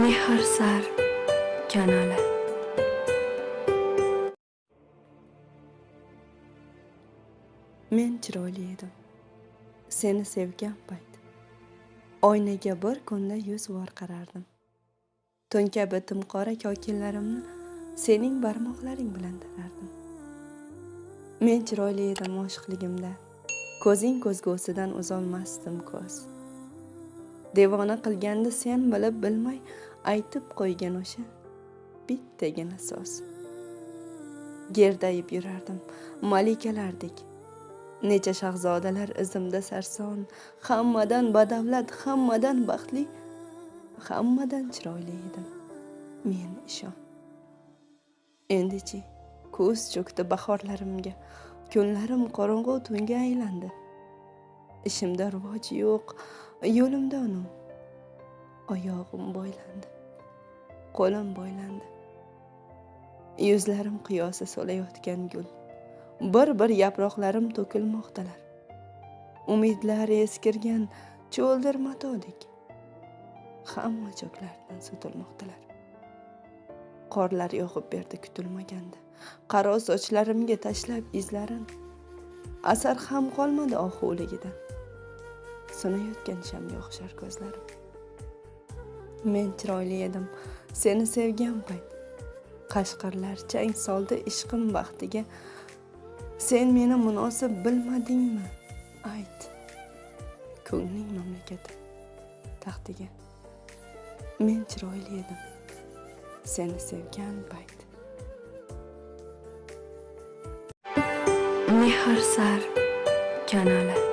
Mehr sar kanali. Men chiroyli edim. Seni sevgan payt. Oynaga bir kunda yuz bor qarardim. Tun kabi timqora kokillarimni sening barmoqlaring bilan tarardim. Men chiroyli edim oshiqligimda. Ko'zing ko'zgusidan uzolmasdim ko'z. Devona qilganda sen bilib bilmay aytib qo'ygan o'sha bittagina so'z. Gerdayib yurardim malikalardek. Necha shahzodalar izimda sarson, hammadan badavlat, hammadan baxtli, hammadan chiroyli edim. Men ishon. Endichi ko'z cho'kdi bahorlarimga, kunlarim qorong'u tunga aylandi. Ishimda rivoj yo'q, yo'limda unum. Oyog'im bo'ylandi, qo'lim bo'ylandi. Yuzlarim qiyosi so'layotgan gul. Bir-bir yaproqlarim to'kilmoqdalar. umidlar eskirgan cho'ldir matodek. Hamma joylardan so'tilmoqdalar. Qorlar yog'ib berdi kutilmaganda. Qaro sochlarimga tashlab izlarin. Asar ham qolmadi ohuligidan sinayotgan shamga o'xshar ko'zlarim. Men chiroyli edim, seni sevgan payt. Qashqirlar chang soldi ishqim baxtiga. Sen meni munosib bilmadingmi? Ayt. Ko'ngling mamlakati taxtiga. Men chiroyli edim. Seni sevgan payt. Mehr sar kanali.